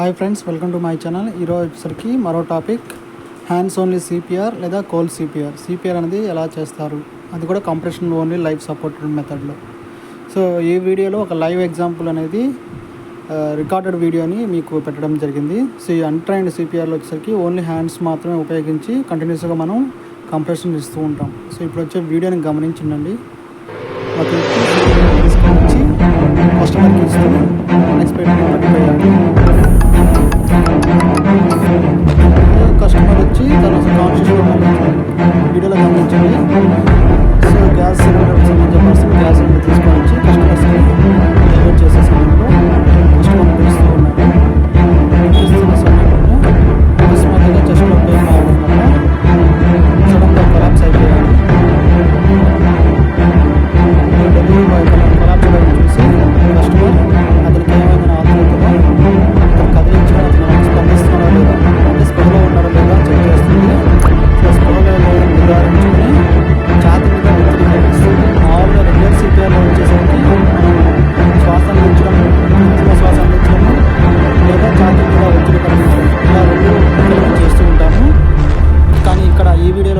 Hi friends welcome to my channel. ఈరోజు వచ్చేసరికి మరో టాపిక్ హ్యాండ్స్ ఓన్లీ సిపిఆర్ లేదా కోల్ సిపిఆర్ సిపిఆర్ అనేది ఎలా చేస్తారు? అది కూడా కంప్రెషన్ ఓన్లీ లైఫ్ సపోర్టెడ్ మెథడ్లో సో ఈ వీడియోలో ఒక లైవ్ ఎగ్జాంపుల్ అనేది రికార్డెడ్ వీడియోని మీకు పెట్టడం జరిగింది. సో ఈ అన్ట్రైన్డ్ సిపిఆర్లో వచ్చేసరికి ఓన్లీ హ్యాండ్స్ మాత్రమే ఉపయోగించి కంటిన్యూస్గా మనం కంప్రెషన్ ఇస్తూ ఉంటాం. సో ఇప్పుడు వచ్చే వీడియోని గమనించండి. ఒక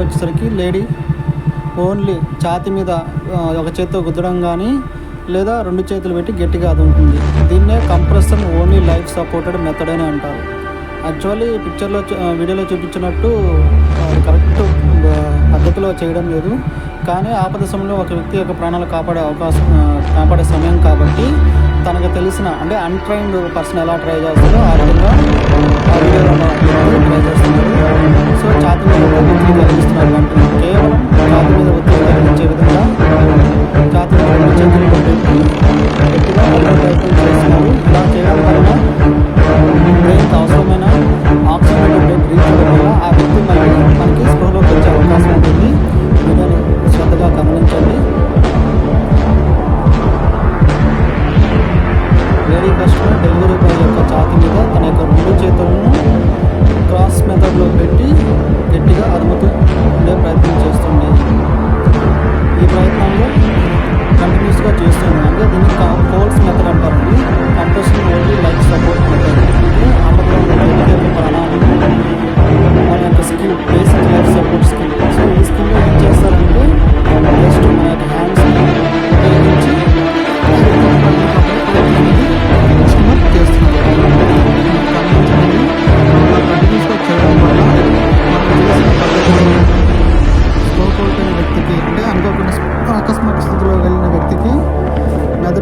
ఈ వచ్చేసరికి లేడీ ఓన్లీ ఛాతి మీద ఒక చేత్తో గుద్దడం కానీ లేదా రెండు చేతులు పెట్టి గట్టిగా అది ఉంటుంది దీన్నే compression only life supported method అని అంటారు. యాక్చువల్లీ పిక్చర్లో వీడియోలో చూపించినట్టు కరెక్ట్ పద్ధతిలో చేయడం లేదు. కానీ ఆపద సమయంలో ఒక వ్యక్తి యొక్క ప్రాణాలు కాపాడే అవకాశం కాపాడే సమయం కాబట్టి తనకు తెలిసిన అంటే అన్ట్రైన్డ్ పర్సన్ ఎలా ట్రై చేస్తారో ఆ విధంగా ఆ వీడియోలో ట్రై చేస్తున్నారు సో ఛాతి మీద ఒత్తిడి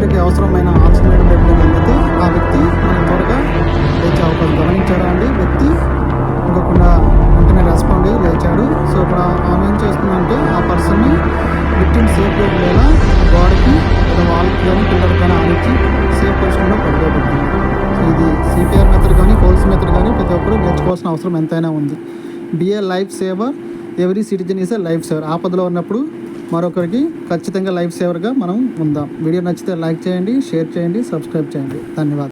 మెదడుకి అవసరమైన ఆక్సిజన్ పెట్టిన అనేది ఆ వ్యక్తి. మనం త్వరగా లేచే అవకాశం గమనించారా అండి? వ్యక్తి ఇంకోకుండా వెంటనే రెస్పాండ్ అయ్యి లేచాడు. సో ఇప్పుడు ఆమె ఏం చేస్తుందంటే ఆ పర్సన్ని విక్టిమ్ సేఫ్ ఉండేలా గోడకి లేదా వాళ్ళకి కానీ పిల్లలకి కానీ ఆనిచ్చి సేఫ్ పొజిషన్లో పడుకోబెట్టింది. సో ఇది సిపిఆర్ మెథడ్ కానీ పోలీస్ మెథడ్ కానీ ప్రతి ఒక్కరు నేర్చుకోవాల్సిన అవసరం ఎంతైనా ఉంది. Be a life saver every citizen is a life saver ఆపదలో ఉన్నప్పుడు మరొకరికి ఖచ్చితంగా లైఫ్ సేవర్గా మనం ఉందాం. వీడియో నచ్చితే లైక్ చేయండి షేర్ చేయండి సబ్స్క్రైబ్ చేయండి. ధన్యవాదాలు.